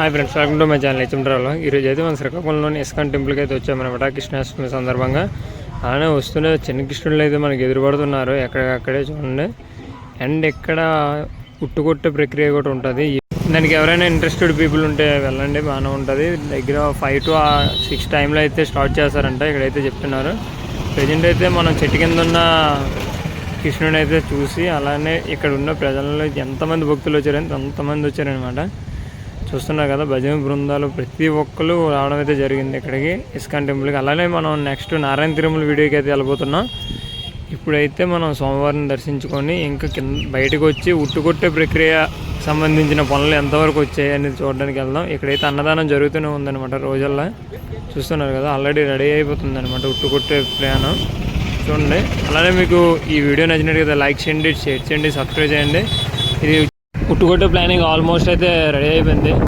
Hi friends welcome to my channel హెచ్ఎండ్రాలో ఈరోజు అయితే మన శ్రీకాకుళంలోని ఇస్కాన్ టెంపుల్కి అయితే వచ్చామన్నమాట కృష్ణాష్టమి సందర్భంగా. అలానే వస్తున్న చిన్న కృష్ణులు అయితే మనకి ఎదురుపడుతున్నారు ఎక్కడికక్కడే చూడండి. అండ్ ఇక్కడ ఉట్టుకొట్టే ప్రక్రియ కూడా ఉంటుంది. దానికి ఎవరైనా ఇంట్రెస్టెడ్ పీపుల్ ఉంటే వెళ్ళండి బాగానే ఉంటుంది. దగ్గర ఫైవ్ టు సిక్స్ టైంలో అయితే స్టార్ట్ చేస్తారంట ఇక్కడైతే చెప్తున్నారు. ప్రజెంట్ అయితే మనం చెట్టు కింద ఉన్న కృష్ణుని అయితే చూసి అలానే ఇక్కడ ఉన్న ప్రజల్లో ఎంతమంది భక్తులు వచ్చారంటే అంతమంది వచ్చారనమాట చూస్తున్నారు కదా భజన బృందాలు ప్రతి ఒక్కరు రావడం అయితే జరిగింది ఇక్కడికి ఇస్కాన్ టెంపుల్కి. అలానే మనం నెక్స్ట్ నారాయణ తిరుమల వీడియోకి అయితే వెళ్ళబోతున్నాం. ఇప్పుడైతే మనం సోమవారం దర్శించుకొని ఇంకా కింద బయటకు వచ్చి ఉట్టుకొట్టే ప్రక్రియ సంబంధించిన పనులు ఎంతవరకు వచ్చాయి అనేది చూడడానికి వెళ్దాం. ఇక్కడైతే అన్నదానం జరుగుతూనే ఉందన్నమాట రోజల్లా. చూస్తున్నారు కదా ఆల్రెడీ రెడీ అయిపోతుంది అనమాట ఉట్టుకొట్టే ప్రయాణం. చూడండి. అలానే మీకు ఈ వీడియో నచ్చినట్టు లైక్ చేయండి షేర్ చేయండి సబ్స్క్రైబ్ చేయండి. ఇది పుట్టుకొట్టే ప్లానింగ్ ఆల్మోస్ట్ అయితే రెడీ అయిపోయింది.